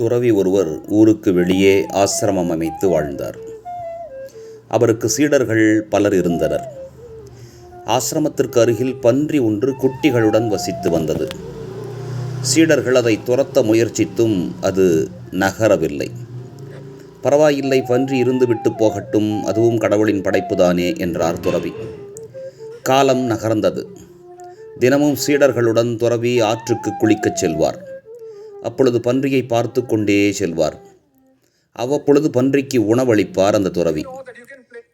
துறவி ஒருவர் ஊருக்கு வெளியே ஆசிரமம் அமைத்து வாழ்ந்தார். அவருக்கு சீடர்கள் பலர் இருந்தனர். ஆசிரமத்திற்கு அருகில் பன்றி ஒன்று குட்டிகளுடன் வசித்து வந்தது. சீடர்கள் அதை துரத்த முயற்சித்தும் அது நகரவில்லை. பரவாயில்லை பன்றி இருந்துவிட்டு போகட்டும் அதுவும் கடவுளின் படைப்புதானே என்றார் துறவி. காலம் நகர்ந்தது. தினமும் சீடர்களுடன் துறவி ஆற்றுக்கு குளிக்கச் செல்வார். அப்பொழுது பன்றியை பார்த்து கொண்டே செல்வார். அவ்வப்பொழுது பன்றிக்கு உணவளிப்பார் அந்த துறவி.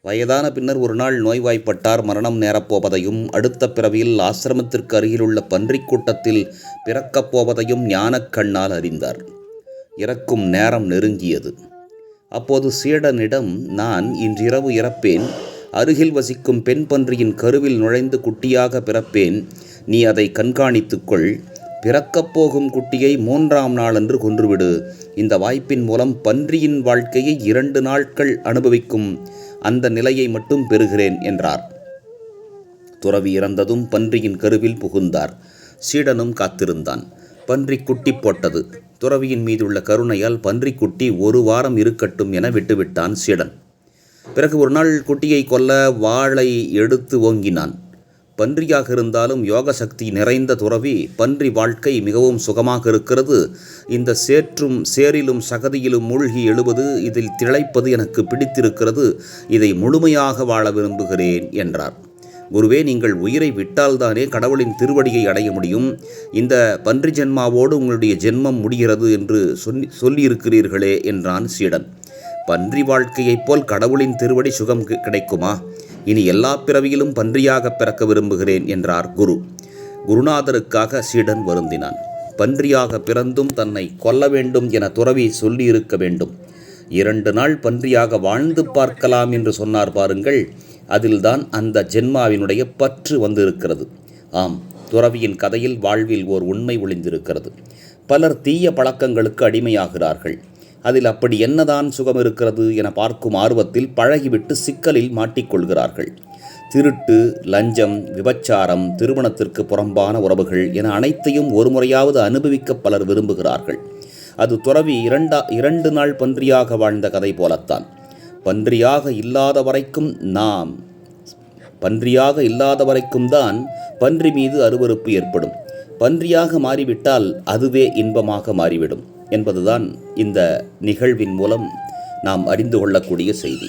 வயதான பின்னர் ஒரு நாள் நோய்வாய்ப்பட்டார். மரணம் நேரப்போவதையும் அடுத்த பிறவியில் ஆசிரமத்திற்கு அருகிலுள்ள பன்றிக் கூட்டத்தில் பிறக்கப் போவதையும் ஞானக்கண்ணால் அறிந்தார். இறக்கும் நேரம் நெருங்கியது. அப்போது சீடனிடம் நான் இன்றிரவு இறப்பேன். அருகில் வசிக்கும் பெண் பன்றியின் கருவில் நுழைந்து குட்டியாக பிறப்பேன். நீ அதை கண்காணித்துக்கொள். பிறக்கப் போகும் குட்டியை மூன்றாம் நாளன்று கொன்றுவிடு. இந்த வாய்ப்பின் மூலம் பன்றியின் வாழ்க்கையை இரண்டு நாட்கள் அனுபவிக்கும். அந்த நிலையை மட்டும் பெறுகிறேன் என்றார். துறவி இறந்ததும் பன்றியின் கருவில் புகுந்தார். சீடனும் காத்திருந்தான். பன்றி குட்டி போட்டது. துறவியின் மீதுள்ள கருணையால் பன்றி குட்டி ஒரு வாரம் இருக்கட்டும் என விட்டுவிட்டான் சீடன். பிறகு ஒரு நாள் குட்டியை கொல்ல வாளை எடுத்து ஓங்கினான். பன்றியாக இருந்தாலும் யோக சக்தி நிறைந்த துறவி பன்றி வாழ்க்கை மிகவும் சுகமாக இருக்கிறது. இந்த சேற்றும் சேரிலும் சகதியிலும் மூழ்கி எழுவது இதில் திளைப்பது எனக்கு பிடித்திருக்கிறது. இதை முழுமையாக வாழ விரும்புகிறேன் என்றார். குருவே நீங்கள் உயிரை விட்டால்தானே கடவுளின் திருவடியை அடைய முடியும். இந்த பன்றி ஜென்மாவோடு உங்களுடைய ஜென்மம் முடிகிறது என்று சொல்லி சொல்லியிருக்கிறீர்களே என்றான் சீடன். பன்றி வாழ்க்கையைப் போல் கடவுளின் திருவடி சுகம் கிடைக்குமா? இனி எல்லா பிறவியிலும் பன்றியாக பிறக்க விரும்புகிறேன் என்றார் குரு. குருநாதருக்காக சீடன் வருந்தினான். பன்றியாக பிறந்தும் தன்னை கொல்ல வேண்டும் என துறவி சொல்லியிருக்க வேண்டும். இரண்டு நாள் பன்றியாக வாழ்ந்து பார்க்கலாம் என்று சொன்னார் பாருங்கள் அதில்தான் அந்த ஜென்மாவினுடைய பற்று வந்திருக்கிறது. ஆம் துறவியின் கதையில் வாழ்வில் ஓர் உண்மை ஒளிந்திருக்கிறது. பலர் தீய பழக்கங்களுக்கு அடிமையாகிறார்கள். அதில் அப்படி என்னதான் சுகம் இருக்கிறது என பார்க்கும் ஆர்வத்தில் பழகிவிட்டு சிக்கலில் மாட்டிக்கொள்கிறார்கள். திருட்டு லஞ்சம் விபச்சாரம் திருமணத்திற்கு புறம்பான உறவுகள் என அனைத்தையும் ஒரு முறையாவது அனுபவிக்க பலர் விரும்புகிறார்கள். அது துறவி இரண்டா இரண்டு நாள் பன்றியாக வாழ்ந்த கதை போலத்தான். பன்றியாக இல்லாத வரைக்கும் நாம் பன்றியாக இல்லாத வரைக்கும் தான் பன்றி மீது அருவருப்பு ஏற்படும். பன்றியாக மாறிவிட்டால் அதுவே இன்பமாக மாறிவிடும். என்பதுதான் இந்த நிகழ்வின் மூலம் நாம் அறிந்து கொள்ளக்கூடிய செய்தி.